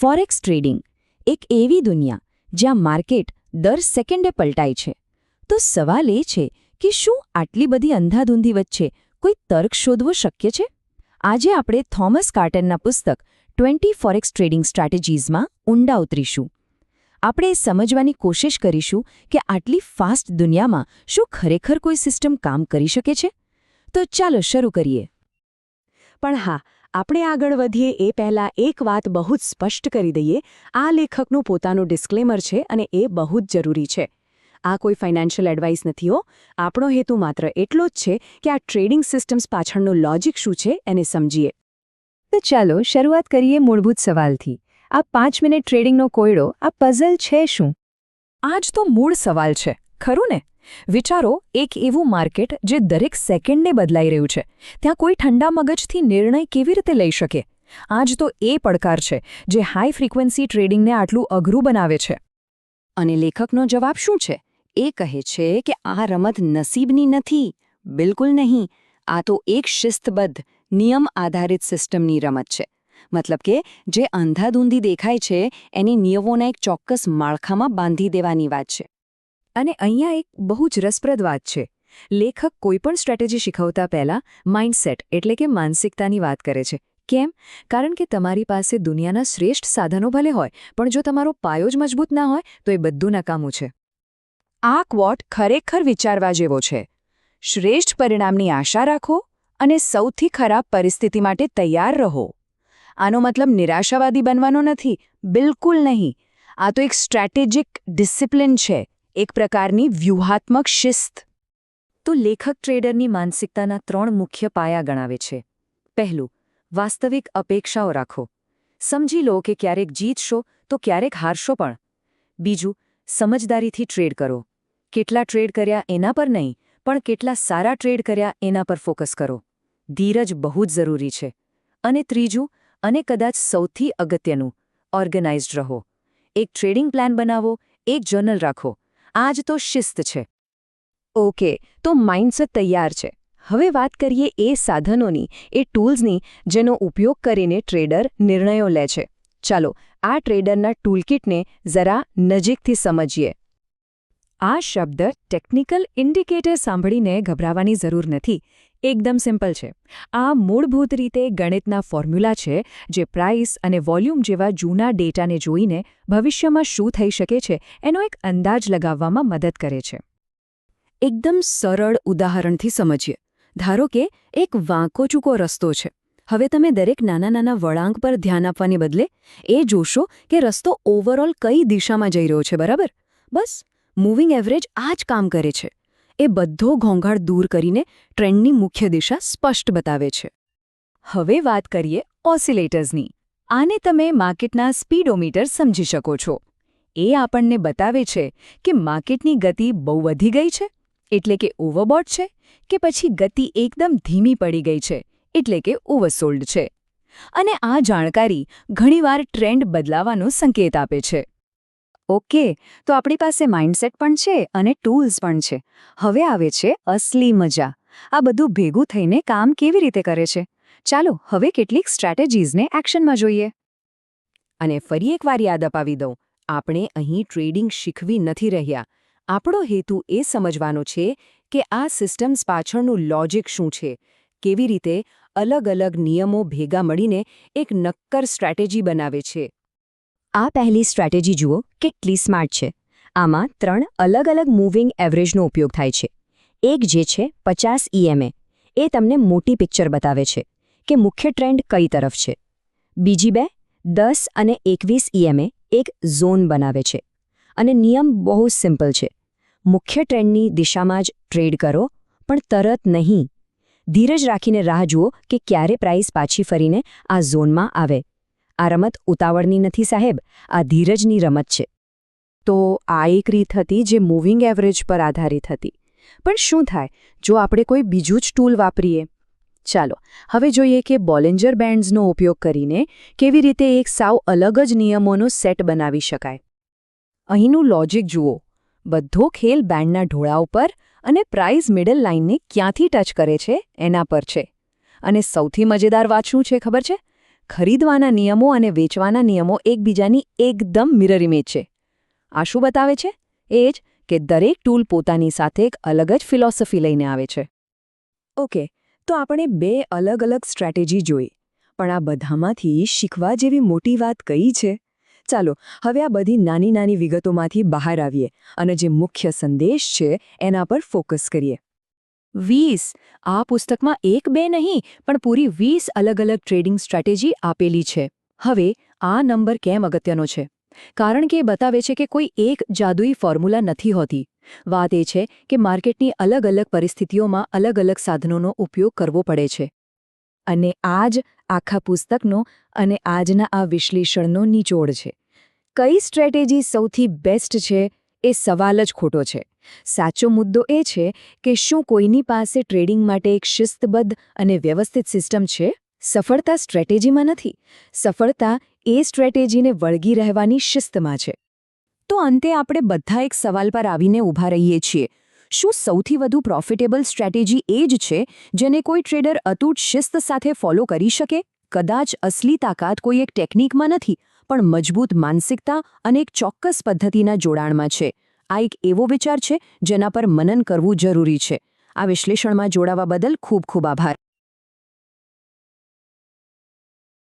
Forex trading એક એવી દુનિયા જ્યાં માર્કેટ દર સેકન્ડે પલટાય છે. તો સવાલ એ છે કે શું આટલી બધી અંધાધૂંધી વચ્ચે કોઈ તર્ક શોધવો શક્ય છે? આજે આપણે થોમસ કાર્ટનના પુસ્તક ટ્વેન્ટી ફોરેક્સ ટ્રેડિંગ સ્ટ્રેટેજીઝમાં ઊંડા ઉતરીશું. આપણે એ સમજવાની કોશિશ કરીશું કે આટલી ફાસ્ટ દુનિયામાં શું ખરેખર કોઈ સિસ્ટમ કામ કરી શકે છે? તો ચાલો શરૂ કરીએ. પણ હા આપણે આગળ વધીએ એ પહેલાં એક વાત બહુ જ સ્પષ્ટ કરી દઈએ. આ લેખકનું પોતાનું ડિસ્ક્લેમર છે અને એ બહુ જ જરૂરી છે. આ કોઈ ફાઇનાન્શિયલ એડવાઇસ નથી હો. આપણો હેતુ માત્ર એટલો જ છે કે આ ટ્રેડિંગ સિસ્ટમ્સ પાછળનું લોજિક શું છે એને સમજીએ. તો ચાલો શરૂઆત કરીએ મૂળભૂત સવાલથી. આ પાંચ મિનિટ ટ્રેડિંગનો કોયડો, આ પઝલ છે શું? આજ તો મૂળ સવાલ છે. ખરું ને? વિચારો, એક એવું માર્કેટ જે દરેક સેકન્ડને બદલાઈ રહ્યું છે. ત્યાં કોઈ ઠંડા મગજથી નિર્ણય કેવી રીતે લઈ શકે? આજ તો એ પડકાર છે જે હાઈ ફ્રીક્વન્સી ટ્રેડિંગને આટલું અઘરું બનાવે છે. અને લેખકનો જવાબ શું છે? એ કહે છે કે આ રમત નસીબની નથી, બિલકુલ નહીં. આ તો એક શિસ્તબદ્ધ, નિયમ આધારિત સિસ્ટમની રમત છે. મતલબ કે જે અંધાધૂંધી દેખાય છે, એની નિયમોના એક ચોક્કસ માળખામાં બાંધી દેવાની વાત છે. અને અહીંયા એક બહુ જ રસપ્રદ વાત છે. લેખક કોઈપણ સ્ટ્રેટેજી શીખવતા પહેલા માઇન્ડસેટ એટલે કે માનસિકતાની વાત કરે છે. કેમ? કારણ કે તમારી પાસે દુનિયાના શ્રેષ્ઠ સાધનો ભલે હોય, પણ જો તમારો પાયો જ મજબૂત ના હોય, તો એ બધું નકામું છે. આ ક્વોટ ખરેખર વિચારવા જેવો છે. શ્રેષ્ઠ પરિણામની આશા રાખો અને સૌથી ખરાબ પરિસ્થિતિ માટે તૈયાર રહો. આનો મતલબ નિરાશાવાદી બનવાનો નથી, બિલકુલ નહીં. આ તો એક સ્ટ્રેટેજિક ડિસિપ્લિન છે. એક પ્રકારની વ્યૂહાત્મક શિસ્ત. તો લેખક ટ્રેડરની માનસિકતાના ત્રણ મુખ્ય પાયા ગણાવે છે. પહેલું, વાસ્તવિક અપેક્ષાઓ રાખો. સમજી લો કે ક્યારેક જીતશો તો ક્યારેક હારશો પણ. બીજું, સમજદારીથી ટ્રેડ કરો. કેટલા ટ્રેડ કર્યા એના પર નહીં, પણ કેટલા સારા ટ્રેડ કર્યા એના પર ફોકસ કરો. ધીરજ બહુ જ જરૂરી છે. અને ત્રીજું, અને કદાચ સૌથી અગત્યનું, ઓર્ગેનાઇઝડ રહો. એક ટ્રેડિંગ પ્લાન બનાવો, એક જર્નલ રાખો. આ જ તો શિસ્ત છે. ઓકે, તો માઇન્ડસેટ તૈયાર છે. હવે વાત કરીએ એ સાધનોની, એ ટૂલ્સની, જેનો ઉપયોગ કરીને ટ્રેડર નિર્ણયો લે છે. ચાલો, આ ટ્રેડરના ટૂલકિટને જરા નજીકથી સમજીએ. આ શબ્દ ટેકનિકલ ઇન્ડિકેટર સાંભળીને ગભરાવાની જરૂર નથી. એકદમ સિમ્પલ છે. આ મૂળભૂત રીતે ગણિતના ફોર્મ્યુલા છે જે પ્રાઇસ અને વોલ્યુમ જેવા જૂના ડેટાને જોઈને ભવિષ્યમાં શું થઈ શકે છે એનો એક અંદાજ લગાવવામાં મદદ કરે છે. એકદમ સરળ ઉદાહરણથી સમજીએ. ધારો કે એક વાંકો ચૂકો રસ્તો છે. હવે તમે દરેક નાના નાના વળાંક પર ધ્યાન આપવાની બદલે એ જોશો કે રસ્તો ઓવરઓલ કઈ દિશામાં જઈ રહ્યો છે, બરાબર? બસ. મૂવિંગ એવરેજ આ જ કામ કરે છે. એ બધો ઘોંઘાટ દૂર કરીને ટ્રેન્ડની મુખ્ય દિશા સ્પષ્ટ બતાવે છે. હવે વાત કરીએ ઓસિલેટર્સની. આને તમે માર્કેટના સ્પીડોમીટર સમજી શકો છો. એ આપણને બતાવે છે કે માર્કેટની ગતિ બહુ વધી ગઈ છે, એટલે કે ઓવરબોટ છે, કે પછી ગતિ એકદમ ધીમી પડી ગઈ છે, એટલે કે ઓવરસોલ્ડ છે. અને આ જાણકારી ઘણીવાર ટ્રેન્ડ બદલાવાનો સંકેત આપે છે. ઓકે, તો આપણી પાસે માઇન્ડસેટ પણ છે અને ટૂલ્સ પણ છે. હવે આવે છે અસલી મજા. આ બધું ભેગું થઈને કામ કેવી રીતે કરે છે? ચાલો, હવે કેટલીક સ્ટ્રેટેજીઝને એક્શનમાં જોઈએ. અને ફરી એકવાર યાદ અપાવી દઉં, આપણે અહીં ટ્રેડિંગ શીખવી નથી રહ્યા. આપણો હેતુ એ સમજવાનો છે કે આ સિસ્ટમ્સ પાછળનું લોજિક શું છે. કેવી રીતે અલગ અલગ નિયમો ભેગા મળીને એક નક્કર સ્ટ્રેટેજી બનાવે છે. આ પહેલી સ્ટ્રેટેજી જુઓ, કેટલી સ્માર્ટ છે. આમાં ત્રણ અલગ અલગ મૂવિંગ એવરેજનો ઉપયોગ થાય છે. એક જે છે પચાસ ઈએમએ. એ તમને મોટી પિક્ચર બતાવે છે કે મુખ્ય ટ્રેન્ડ કઈ તરફ છે. બીજી બે, દસ અને એકવીસ ઈએમએ એક ઝોન બનાવે છે. અને નિયમ બહુ સિમ્પલ છે. મુખ્ય ટ્રેન્ડની દિશામાં જ ટ્રેડ કરો, પણ તરત નહીં. ધીરજ રાખીને રાહ જુઓ કે ક્યારે પ્રાઇસ પાછી ફરીને આ ઝોનમાં આવે. આ રમત ઉતાવળની નથી સાહેબ, આ ધીરજની રમત છે. તો આ એક રીત હતી જે મૂવિંગ એવરેજ પર આધારિત હતી. પણ શું થાય, જો આપણે કોઈ બીજું જ ટૂલ વાપરીએ? ચાલો, હવે જોઈએ કે બોલેન્જર બેન્ડ્સનો ઉપયોગ કરીને કેવી રીતે એક સાવ અલગ જ નિયમોનો સેટ બનાવી શકાય. અહીંનું લોજિક જુઓ. બધો ખેલ બેન્ડના ઢોળા ઉપર અને પ્રાઇઝ મિડલ લાઇનને ક્યાંથી ટચ કરે છે, એના પર છે. અને સૌથી મજેદાર વાત શું છે ખબર છે? ખરીદવાના નિયમો અને વેચવાના નિયમો એકબીજાની એકદમ મિરર ઇમેજ છે. આ શું બતાવે છે? એ જ કે દરેક ટૂલ પોતાની સાથે એક અલગ જ ફિલોસોફી લઈને આવે છે. ઓકે તો આપણે બે અલગ અલગ સ્ટ્રેટેજી જોઈ. પણ આ બધામાંથી શીખવા જેવી મોટી વાત કઈ છે? ચાલો, હવે આ બધી નાની નાની વિગતોમાંથી બહાર આવીએ અને જે મુખ્ય સંદેશ છે એના પર ફોકસ કરીએ. વીસ. આ પુસ્તકમાં એક બે નહીં, પણ પૂરી વીસ અલગ અલગ ટ્રેડિંગ સ્ટ્રેટેજી આપેલી છે. હવે, આ નંબર કેમ અગત્યનો છે? કારણ કે એ બતાવે છે કે કોઈ એક જાદુઈ ફોર્મ્યુલા નથી હોતી. વાત એ છે કે માર્કેટની અલગ અલગ પરિસ્થિતિઓમાં અલગ અલગ સાધનોનો ઉપયોગ કરવો પડે છે. અને આ જ આખા પુસ્તકનો અને આજના આ વિશ્લેષણનો નિચોડ છે. કઈ સ્ટ્રેટેજી સૌથી બેસ્ટ છે? એ સવાલ જ ખોટો છે. સાચો મુદ્દો એ છે કે શું કોઈની પાસે ટ્રેડિંગ માટે એક શિસ્તબદ્ધ અને વ્યવસ્થિત સિસ્ટમ છે? સફળતા સ્ટ્રેટેજીમાં નથી. સફળતા એ સ્ટ્રેટેજીને વળગી રહેવાની શિસ્તમાં છે. તો અંતે આપણે બધા એક સવાલ પર આવીને ઊભા રહીએ છીએ. શું સૌથી વધુ પ્રોફિટેબલ સ્ટ્રેટેજી એ જ છે જેને કોઈ ટ્રેડર અતૂટ શિસ્ત સાથે ફોલો કરી શકે? કદાચ અસલી તાકાત કોઈ એક ટેકનિકમાં નથી. પણ મજબૂત માનસિકતા અને એક ચોક્કસ પદ્ધતિના જોડાણમાં છે. આ એક એવો વિચાર છે જેના પર મનન કરવું જરૂરી છે. આ વિશ્લેષણમાં જોડાવા બદલ ખૂબ ખૂબ આભાર.